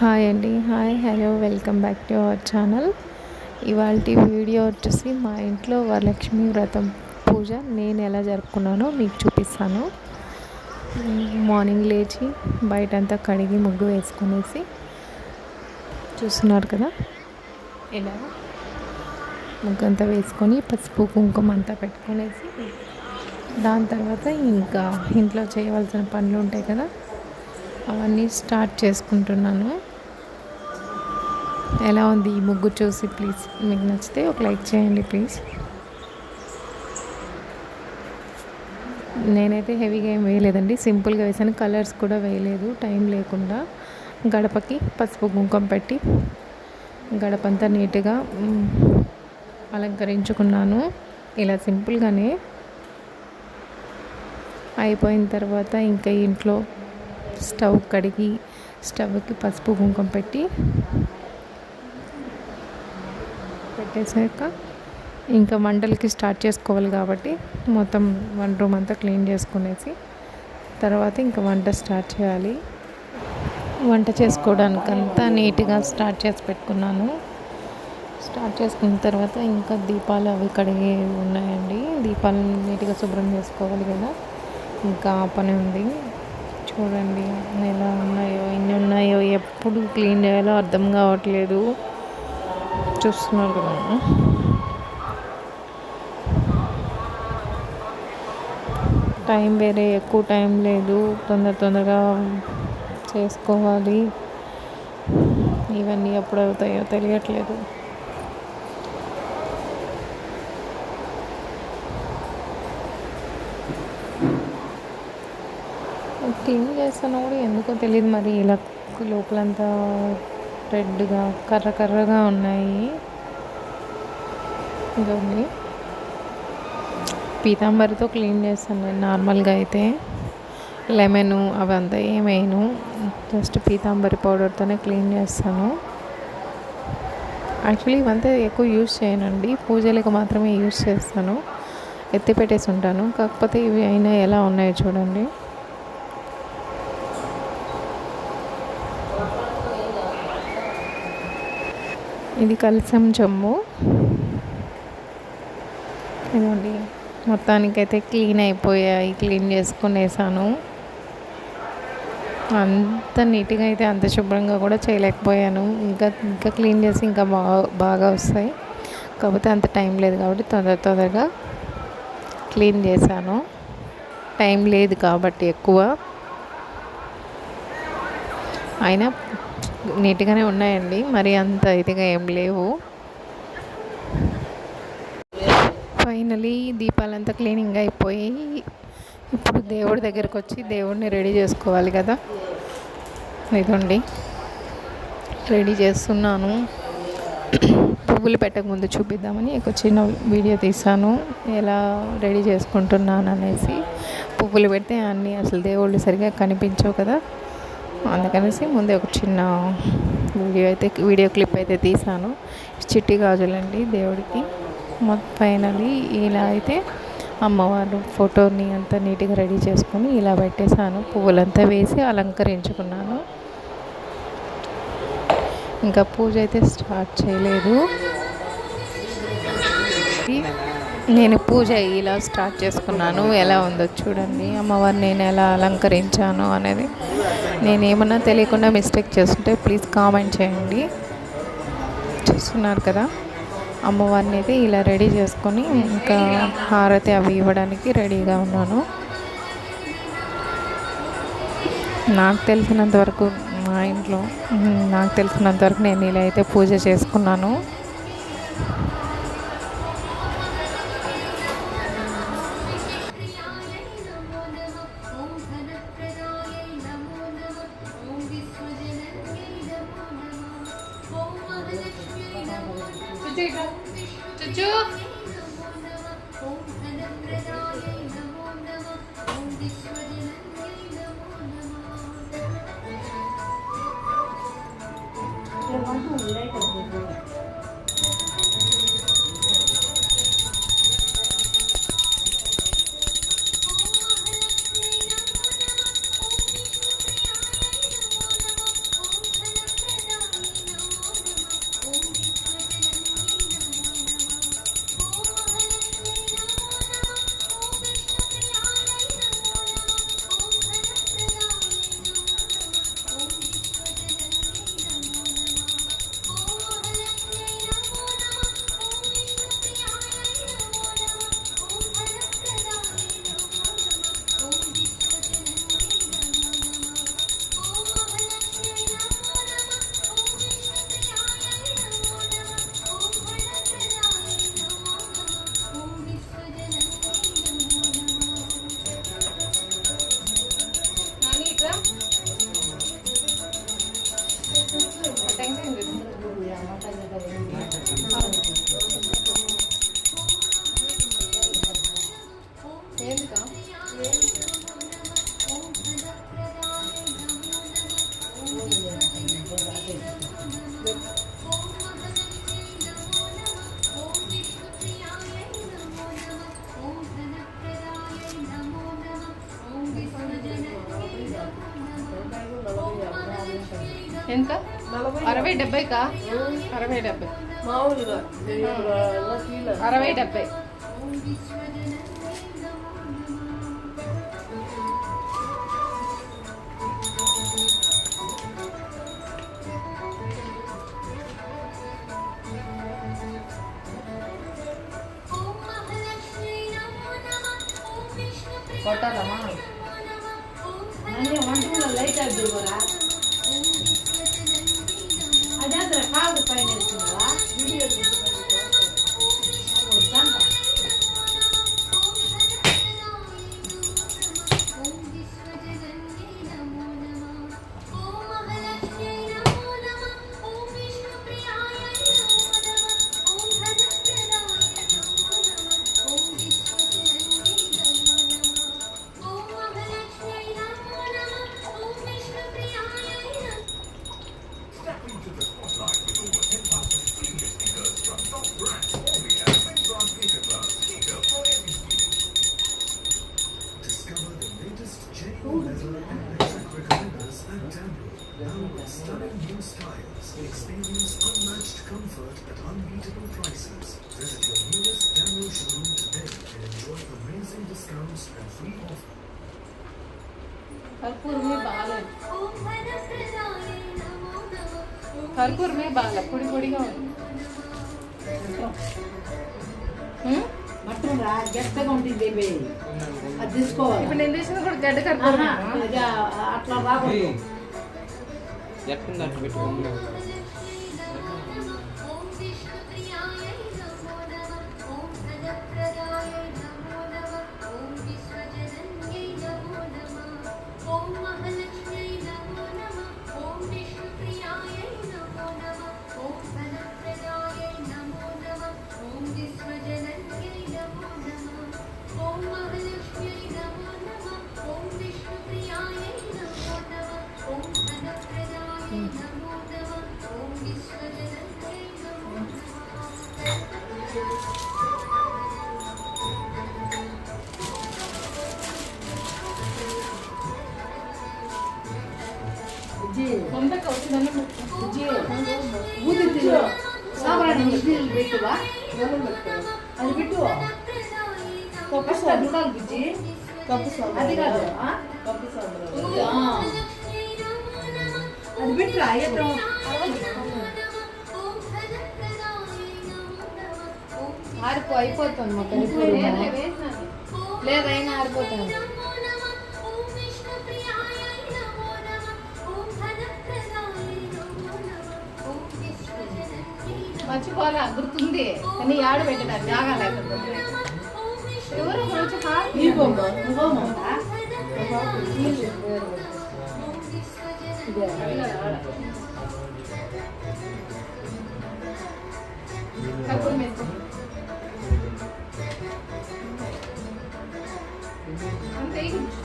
Hi అండి. Hi hello welcome back to our channel. ఇవాళ video వచ్చేసి మా ఇంట్లో వరలక్ష్మి వ్రతం పూజ. నేను ఎలా జరుపుకున్నానో మీకు చూపిస్తాను. మార్నింగ్ లేచి బయటంతా కడిగి ముగ్గు వేసుకునేసి చూస్తున్నారు కదా. ఇలా ముగ్గు అంతా వేసుకొని పసుపు కుంకుమ అంతా పెట్టుకునేసి దాని తర్వాత ఇంకా ఇంట్లో చేయవలసిన పనులు ఉంటాయి కదా. అవన్నీ స్టార్ట్ చేసుకుంటున్నాను. ఎలా ఉంది ఈ ముగ్గు చూసి ప్లీజ్ మీకు నచ్చితే ఒక లైక్ చేయండి ప్లీజ్. నేనైతే హెవీగా ఏం వేయలేదండి. సింపుల్గా వేసాను. కలర్స్ కూడా వేయలేదు. టైం లేకుండా గడపకి పసుపు కుంకుమ పెట్టి గడపంతా నీట్గా అలంకరించుకున్నాను. ఇలా సింపుల్గానే అయిపోయిన తర్వాత ఇంకా ఇంట్లో స్టవ్ కడిగి స్టవ్కి పసుపు కుంకుమ పెట్టి పెట్టేసాక ఇంకా వంటలకి స్టార్ట్ చేసుకోవాలి కాబట్టి మొత్తం వన్ రూమ్ అంతా క్లీన్ చేసుకునేసి తర్వాత ఇంకా వంట స్టార్ట్ చేయాలి. వంట చేసుకోవడానికి అంతా నీట్గా స్టార్ట్ చేసి పెట్టుకున్నాను. స్టార్ట్ చేసుకున్న తర్వాత ఇంకా దీపాలు అవి కడిగి ఉన్నాయండి. దీపాలు నీట్గా శుభ్రం చేసుకోవాలి కదా. ఇంకా పని ఉంది. చూడండి ఎలా ఉన్నాయో ఎన్ని ఉన్నాయో ఎప్పుడు క్లీన్ చేయాలో అర్థం కావట్లేదు. చూస్తున్నారు కదా. టైం వేరే ఎక్కువ టైం లేదు. తొందర తొందరగా చేసుకోవాలి. ఇవన్నీ ఎప్పుడు అవుతాయో తెలియట్లేదు. క్లీన్ చేస్తాను కూడా ఎందుకో తెలియదు మరి ఇలా లోపలంతా రెడ్గా కర్ర కర్రగా ఉన్నాయి. ఇదండి పీతాంబరితో క్లీన్ చేస్తాను నేను నార్మల్గా అయితే. లెమన్ అవంతా ఏమైను జస్ట్ పీతాంబరి పౌడర్తోనే క్లీన్ చేస్తాను. యాక్చువల్లీ ఇవంతా ఎక్కువ యూజ్ చేయనండి. పూజలకు మాత్రమే యూజ్ చేస్తాను. ఎత్తి పెట్టేసి ఉంటాను. కాకపోతే ఇవి అయినా ఎలా ఉన్నాయో చూడండి. ఇది కలసం జమ్ము. ఇదండి మొత్తానికైతే క్లీన్ అయిపోయాయి క్లీన్ చేసుకునేసాను. అంత నీట్గా అయితే అంత శుభ్రంగా కూడా చేయలేకపోయాను. ఇంకా ఇంకా క్లీన్ చేసి ఇంకా బాగా బాగా వస్తాయి. కాకపోతే అంత టైం లేదు కాబట్టి తొందర తొందరగా క్లీన్ చేశాను. టైం లేదు కాబట్టి ఎక్కువ. అయినా నీట్గానే ఉన్నాయండి. మరి అంత ఇదిగా ఏం లేవు. ఫైనలీ దీపాలంతా క్లీనింగ్ అయిపోయి ఇప్పుడు దేవుడి దగ్గరకు వచ్చి దేవుడిని రెడీ చేసుకోవాలి కదా. ఇదండి రెడీ చేస్తున్నాను. పువ్వులు పెట్టకముందు చూపిద్దామని ఒక చిన్న వీడియో తీసాను ఎలా రెడీ చేసుకుంటున్నాను అనేసి పువ్వులు పెడితే అన్నీ అసలు దేవుళ్ళు సరిగా కనిపించవు కదా. అందుకనేసి ముందే ఒక చిన్న వీడియో అయితే వీడియో క్లిప్ అయితే తీసాను. చిట్టి గాజులండి దేవుడికి. మొత్తం ఫైనలీ ఇలా అయితే అమ్మవారు ఫోటోని అంతా నీట్గా రెడీ చేసుకొని ఇలా పెట్టేశాను. పువ్వులంతా వేసి అలంకరించుకున్నాను. ఇంకా పూజ అయితే స్టార్ట్ చేయలేదు. నేను పూజ ఇలా స్టార్ట్ చేసుకున్నాను. ఎలా ఉందో చూడండి. అమ్మవారిని నేను ఎలా అలంకరించాను అనేది నేను ఏమన్నా తెలియకుండా మిస్టేక్ చేస్తుంటే ప్లీజ్ కామెంట్ చేయండి. చూస్తున్నారు కదా? అమ్మవారిని అయితే ఇలా రెడీ చేసుకొని ఇంకా హారతి అవి ఇవ్వడానికి రెడీగా ఉన్నాను. నాకు తెలిసినంత వరకు మా ఇంట్లో నాకు తెలిసినంత వరకు నేను ఇలా అయితే పూజ చేసుకున్నాను. అరవై డెబ్బైకా అరవై డెబ్బై మామూలుగా కిలో అరవై డెబ్బై కొట్టాలమ్మా అన్నీ వంటలో లైట్ అది కూడా అదే కాదు పైన ఇప్పుడు నేను తీసిన కూడా గడ్డ ఇక అట్లా రాకూడదు. ఎట్టుంది అట్లా పెట్టుకోండి తిరు. సాంబ్రాణి ఇడ్లీలు పెట్టువా? అది అది ఉండాలి బుజ్జి ఆరిపో అయిపోతుంది మా కర్పూరం లేదైనా ఆరిపోతుంది. మర్చిపోలే గుర్తుంది. కానీ ఆడ పెట్టిన జాగా లేకపోతే. ఎవరు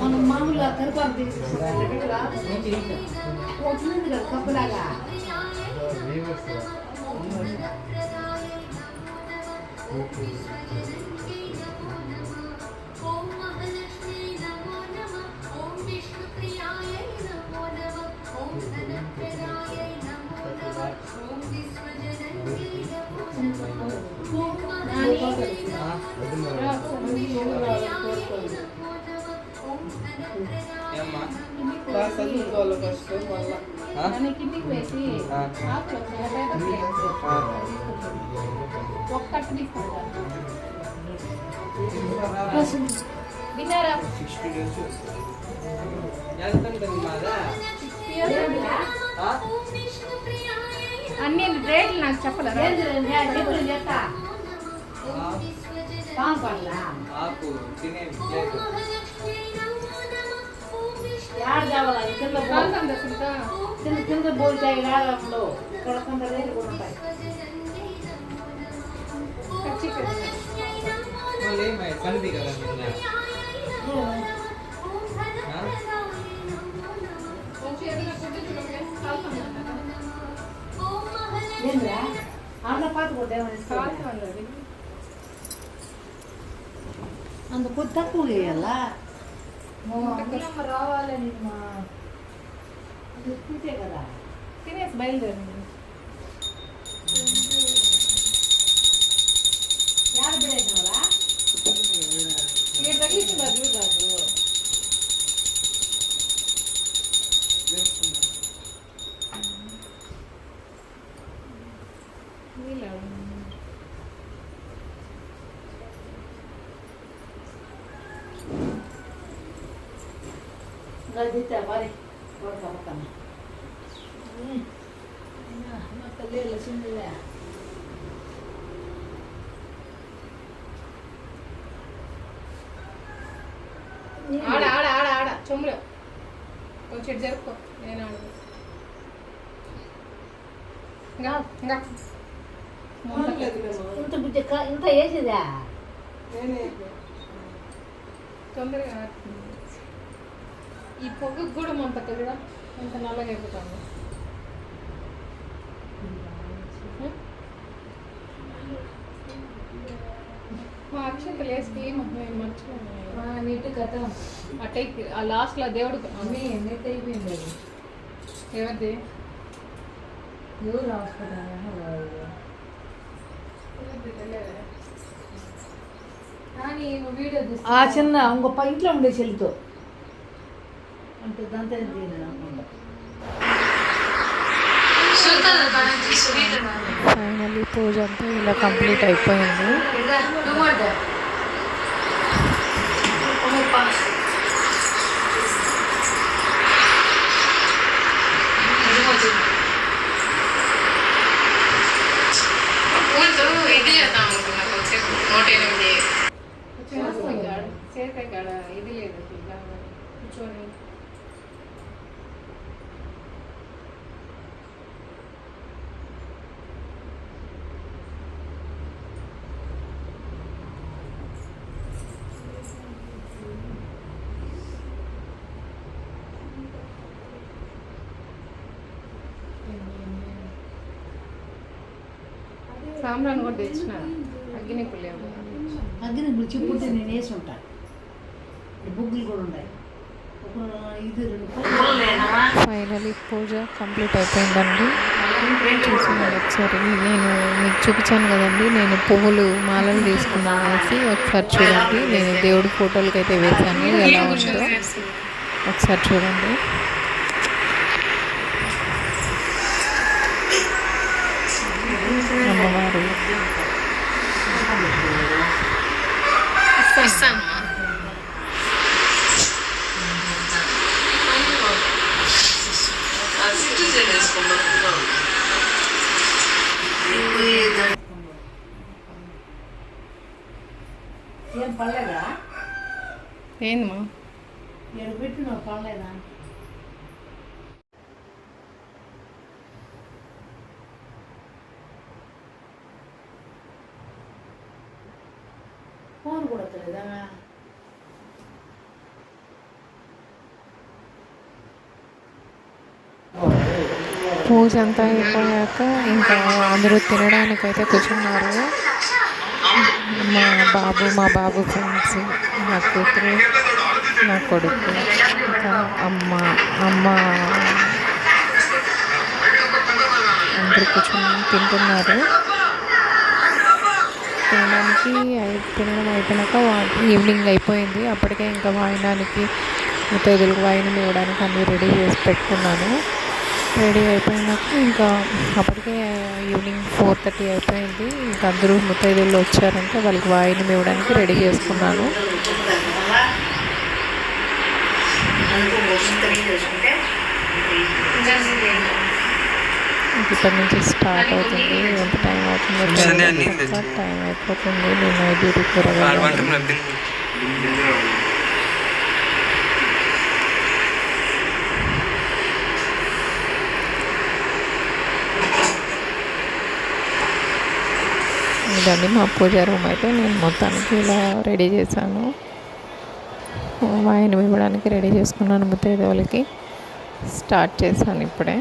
మనం మామూలుగా కరిపాకు తీసుకుంటాం పెట్టురా వచ్చింది కదా కప్పులాగా. చదువుకోవాలి ఫస్ట్? దాన్ని కిందికి వేసి. ఒక్కటి విన్నారా అన్ని రేట్లు నాకు చెప్పలేరా చెప్పులు చెప్తా తినే ఓం ప్లేట్ మహాలక్ష్మి నమో నమః ఓం విష్ణు యాడ కావాలి అది కింద పో- కాలుతుంది సునీత కింద కింద పోతే రాగంలో ఇక్కడ కొంత రేటు కూడా ఉంటాయి కచ్చి పెద్దది. మళ్ళీ ఏమై పనిది కదా నిన్న ఆ? కొంచెం ఏదైనా రావాలని మా తినేసి బయలుదేరండి. ఆడ ఆడ ఆడ ఆడ. చొమ్ములో. కొంచెం ఇటు జరుపుకో. నేను ఇంకా ఇంకా. ఇంత ఇంత వేసేదా తొందరగా. ఈ పొగకు కూడా మంత కదా అంత నల్లగా అయిపోతాను మర్చిపోయాను నీటి కథ. అట్టే ఆ లాస్ట్లో దేవుడు నెట్ అయిపోయింది అది? ఎవరిది? ఎవరు హాస్పిటల్ కానీ వీడియో ఆ చిన్న ఇంకొక ఇంట్లో ఉండే చెల్లితో. అంటే దాంతో పూజ అంతా ఇలా కంప్లీట్ అయిపోయింది. ఇది చేద్దాం అనుకున్నా కొంచెం నూట ఎనిమిది సాంబ్రాన్ కూడా తెచ్చిన అగ్గినిప్పులు లేవు అగ్గిని ఇప్పుడు చెప్పుంటే నేను వేసి ఉంటా. ఈ బుగ్గులు కూడా ఉన్నాయి. ఫైనలీ పూజ కంప్లీట్ అయిపోయిందండి. ఒకసారి నేను మీకు చూపించాను కదండి నేను పువ్వులు మాలలు తీసుకున్నాను అనేసి ఒకసారి చూడండి. నేను దేవుడి ఫోటోలకి అయితే వేశాను. ఎలా ఉందో ఒకసారి చూడండి. అమ్మవారు ఇస్తాను ఏం పడలేదా ఏందమ్మా ఏడు పెట్టి నువ్వు ఫోన్ కూడా పూజ అంతా అయిపోయాక ఇంకా అందరూ తినడానికైతే కూర్చున్నారు. మా బాబు మా బాబు ఫ్రెండ్స్ నా కూతురు నా కొడుకు ఇంకా అమ్మ అమ్మ అందరూ కూర్చొని తింటున్నారు. తినడానికి తినడం అయిపోయాక ఈవినింగ్ అయిపోయింది. అప్పటికే ఇంకా వాయినానికి ముత్తైదులకు వాయినం ఇవ్వడానికి అన్నీ రెడీ చేసి పెట్టుకున్నాను. రెడీ అయిపోయినాక ఇంకా అప్పటికే ఈవినింగ్ ఫోర్ థర్టీ అయిపోయింది. ఇంకా అందరూ ముత్తైదులు వచ్చారంటే వాళ్ళకి వాయినం ఇవ్వడానికి రెడీ చేసుకున్నాను. చేసుకుంటే ఇప్పటి నుంచి స్టార్ట్ అవుతుంది. ఎంత టైం అవుతుంది టైం అయిపోతుంది. నేను డ్యూటీ కూరగాయలు ఇదండి మా పూజ రూమ్ అయితే. నేను మొత్తానికి ఇలా రెడీ చేశాను. వాయిని ఇవ్వడానికి రెడీ చేసుకున్నాను ముత్తైదేవులకి. స్టార్ట్ చేశాను ఇప్పుడే.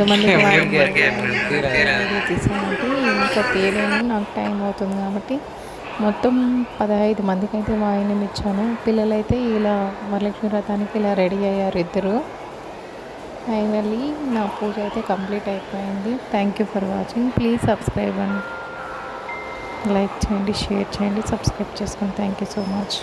వీడియో తీసానంటే ఇంకా తీయలేను నాకు టైం అవుతుంది కాబట్టి మొత్తం పదహైదు మందికి అయితే వాయినం ఇచ్చాను. పిల్లలైతే ఇలా వరలక్ష్మి వ్రతానికి ఇలా రెడీ అయ్యారు ఇద్దరు. ఫైనల్లీ నా పూజ అయితే కంప్లీట్ అయిపోయింది. Thank you for watching please subscribe and like చేయండి షేర్ చేయండి సబ్స్క్రైబ్ చేసుకోండి థ్యాంక్ యూ సో మచ్